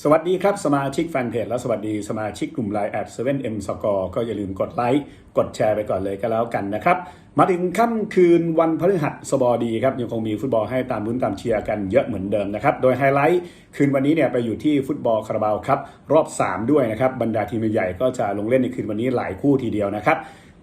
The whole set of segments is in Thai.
สวัสดีครับ สมาชิกแฟนเพจและสวัสดีสมาชิกกลุ่มไลน์แอด 7M Score ก็อย่าลืมกดไลค์กดแชร์ไปก่อนเลยก็แล้วกันนะครับ มาถึงค่ำคืนวันพฤหัสบดีครับ ยังคงมีฟุตบอลให้ตามลุ้นตามเชียร์กันเยอะเหมือนเดิมนะครับ โดยไฮไลท์คืนวันนี้เนี่ยไปอยู่ที่ฟุตบอลคาราบาวครับ รอบ 3 ด้วยนะครับ บรรดาทีมใหญ่ก็จะลงเล่นในคืนวันนี้หลายคู่ทีเดียวนะครับ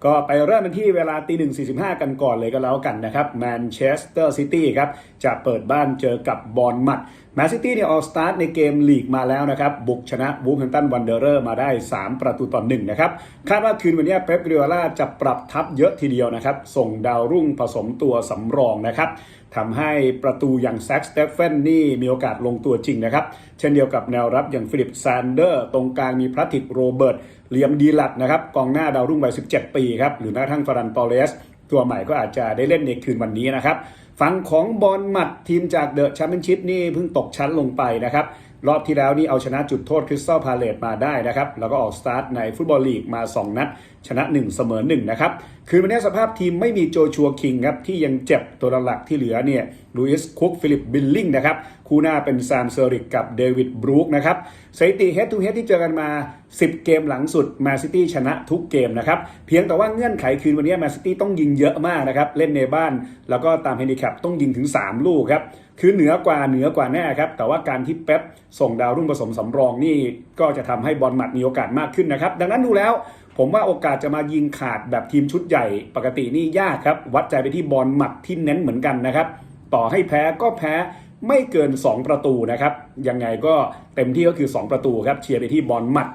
ก็ไปเริ่มกันที่เวลาตีหนึ่งสี่สิบห้ากันก่อนเลยก็แล้วกันนะครับแมนเชสเตอร์ซิตี้ครับจะเปิดบ้านเจอกับบอลมัดแมนซิตี้เนี่ยออกสตาร์ทในเกมลีกมาแล้วนะครับ บุกชนะบูฟแฮมตันวันเดอร์เรอร์มาได้ 3 ประตูต่อหนึ่งนะครับ คาดว่าคืนวันนี้เป๊ปเรียล่าจะปรับทัพเยอะทีเดียวนะครับ ส่งดาวรุ่งผสมตัวสำรองนะครับทำให้ประตูอย่างแซ็กสเตฟเฟนนี่มีโอกาสลงตัวจริงนะครับ เช่นเดียวกับแนวรับอย่างฟิลิปแซนเดอร์ ตรงกลางมีพระติกโรเบิร์ตเลียมดีลัดนะครับกองหน้าดาวรุ่งวัย 17 ปีครับหรือแม้กระทั่งฟรันตอเรสตัวใหม่ก็อาจจะได้เล่นในคืนวันนี้นะครับ ฝั่งของบอลหมัดทีมจากเดอะแชมเปี้ยนชิพนี่เพิ่งตกชั้นลงไปนะครับ รอบที่แล้วนี่เอาชนะจุดโทษคริสตัลพาเลตมาได้นะครับ แล้วก็ออกสตาร์ทในฟุตบอลลีกมา 2 นัด ชนะ 1 เสมอ 1 นะครับ คือวันนี้สภาพทีมไม่มีโจชัวคิงครับ ที่ยังเจ็บตัวหลักที่เหลือเนี่ยลูอิสคุกฟิลิปบิลลิงนะครับคู่หน้าเป็นแซมเซอริกกับเดวิดบรูคนะครับสถิติเฮดทูเฮดที่เจอกันมา 10 เกมหลังสุดแมนซิตี้ชนะทุกเกมนะครับเพียงแต่ว่าเงื่อนไขคืนวันนี้แมนซิตี้ต้องยิงเยอะมากนะครับเล่นในบ้าน แล้วก็ตามเฮนดิแคปต้องยิงถึง 3 ลูกครับคือเหนือกว่าเหนือกว่าแน่ครับแต่ว่าการที่เป๊ปส่งดาวรุ่งผสมสำรองนี่ก็จะทำให้บอลหมัดมีโอกาสมากขึ้นนะครับดังนั้นดูแล้วผมว่าโอกาสจะมายิงขาดแบบทีมชุดใหญ่ ปกตินี่ยากครับ วัดใจไปที่บอลหมัดที่เน้นเหมือนกันนะครับ ต่อให้แพ้ก็แพ้ไม่เกิน 2 ประตูนะครับ ยังไงก็เต็มที่ก็คือ 2 ประตูครับ เชียร์ไปที่บอลมัด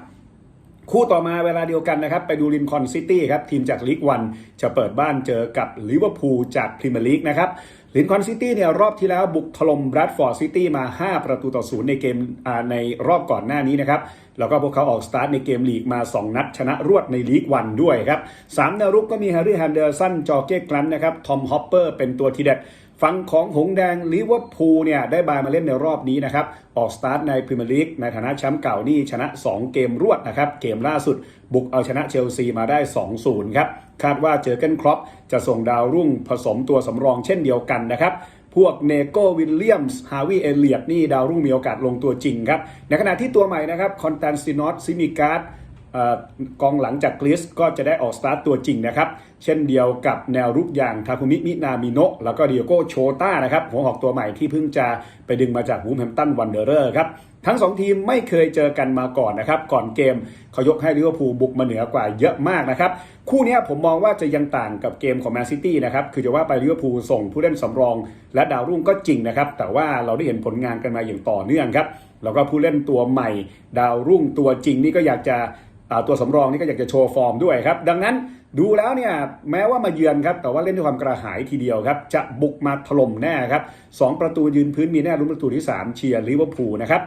คู่ต่อมาเวลาเดียวกันนะครับ ไปดูลินคอนซิตี้ครับ ทีมจากลีกวันจะเปิดบ้านเจอกับลิเวอร์พูลจากพรีเมียร์ลีกนะครับลินคอนซิตี้เนี่ยรอบที่แล้วบุกถล่มแบรดฟอร์ดซิตี้มา 5 ประตูต่อศูนย์ในเกมในรอบก่อนหน้านี้นะครับ แล้วก็พวกเขาออกสตาร์ทในเกมลีกมา 2 นัดชนะรวดในลีกวันด้วยครับสามแนวรุกก็มีแฮร์รี่แฮนเดอร์สันจอร์เก้กลันนะครับทอมฮอปเปอร์เป็นตัวทีเด็ด ฝั่งของหงแดงลิเวอร์พูลเนี่ยได้บายมาเล่นในรอบนี้นะครับ ออกสตาร์ทในพรีเมียร์ลีกในฐานะแชมป์เก่านี่ชนะ 2 เกมรวดนะครับ เกมล่าสุด บุกเอาชนะเชลซีมาได้ 2-0 ครับ คาดว่าเจอเกนครอปจะส่งดาวรุ่งผสมตัวสำรองเช่นเดียวกันนะครับพวกเนโกวิลเลียมส์ฮาวิเอเลียดนี่ดาวรุ่งมีโอกาสลงตัวจริงครับ ในขณะที่ตัวใหม่นะครับคอนแตนซินอสซิมิการ์ด กองหลังจากกรีซก็จะได้ออกสตาร์ตตัวจริงนะครับ เช่นเดียวกับแนวรุกอย่างทาคุมิมินามิโนะแล้วก็เดียโกโชต้านะครับหัวหอกตัวใหม่ที่เพิ่งจะไปดึงมาจากวูมแฮมตันวันเดอร์เรอร์ครับทั้ง 2 ทีมไม่เคยเจอกันมาก่อนนะครับ ก่อนเกมเขายกให้ลิเวอร์พูลบุกมาเหนือกว่าเยอะมากนะครับ คู่นี้ผมมองว่าจะยังต่างกับเกมของแมนซิตี้นะครับ คือจะว่าไปลิเวอร์พูลส่งผู้เล่นสำรอง และดาวรุ่งก็จริงนะครับ แต่ว่าเราได้เห็นผลงานกันมาอย่างต่อเนื่องครับแล้วก็ผู้เล่นตัวใหม่ ดาวรุ่งตัวจริงนี่ก็อยากจะ ตัวสำรองนี่ก็อยากจะโชว์ฟอร์มด้วยครับ ดังนั้นดูแล้วเนี่ยแม้ว่ามาเยือนครับแต่ว่าเล่นด้วยความกระหายทีเดียวครับจะบุกมาถล่มแน่ครับสองประตูยืนพื้นมีแน่ลุ้นประตูที่ 3 เชียร์ลิเวอร์พูลนะครับ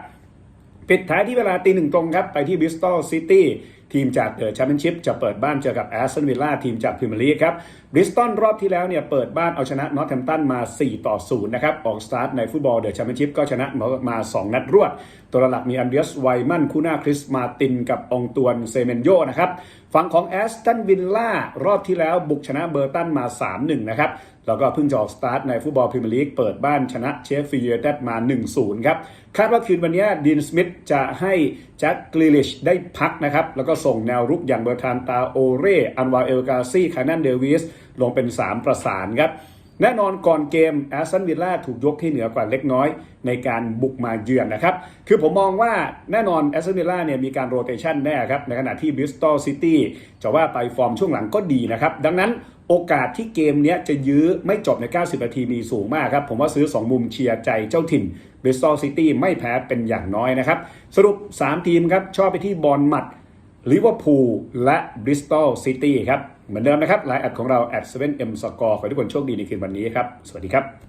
ปิดท้ายที่เวลาตีหนึ่งตรงครับไปที่บิสตอลซิตี้ ทีมจากเดอะแชมเปี้ยนชิพจะเปิดบ้านเจอกับแอสตันวิลล่าทีมจากพรีเมียร์ลีกครับบริสตัลรอบที่แล้วเนี่ยเปิดบ้านเอาชนะนอตแฮมตันมา 4 ต่อ 0 นะครับ ออกสตาร์ทในฟุตบอลเดอะแชมเปี้ยนชิพก็ชนะมา 2 นัดรวด ตัวหลักมีอันเดรียสไวมันคู่หน้าคริสมาตินกับองตวนเซเมนโยนะครับฝั่งของแอสตันวิลล่ารอบที่แล้วบุกชนะเบอร์ตันมา 3-1 นะครับ แล้วก็เพิ่งจะออกสตาร์ทในฟุตบอลพรีเมียร์ลีกเปิดบ้านชนะเชฟฟิลด์ยูไนเต็ดมา 1-0 ครับ คาดว่าคืนวันนี้ดีนสมิธจะให้แจ็คกลิลิชได้พักนะครับ แล้วก็ส่งแนวรุกอย่างเบอร์ทานตาโอเร่ อันวาเอลกาซี่คานันเดวิสลงเป็น 3 ประสานครับ แน่นอนก่อนเกมแอสตันวิลล่าถูกยกที่เหนือกว่าเล็กน้อยในการบุกมาเยือนนะครับ คือผมมองว่าแน่นอนแอสตันวิลล่าเนี่ยมีการโรเตชันแน่ครับ ในขณะที่บิสตอลซิตี้จะว่าไปฟอร์มช่วงหลังก็ดีนะครับ ดังนั้นโอกาสที่เกมนี้จะยื้อไม่จบใน 90 นาทีมีสูงมากครับ ผมว่าซื้อ 2 มุมเชียร์ใจเจ้าถิ่นบริสตอลซิตี้ไม่แพ้เป็นอย่างน้อยนะครับ สรุป 3 ทีมครับ ชอบไปที่บอลหมัดลิเวอร์พูลและบริสตอลซิตี้ครับ เหมือนเดิมนะครับไลน์แอดของเรา at 7m score ขอให้ทุกคนโชคดีในคืนวันนี้ครับ สวัสดีครับ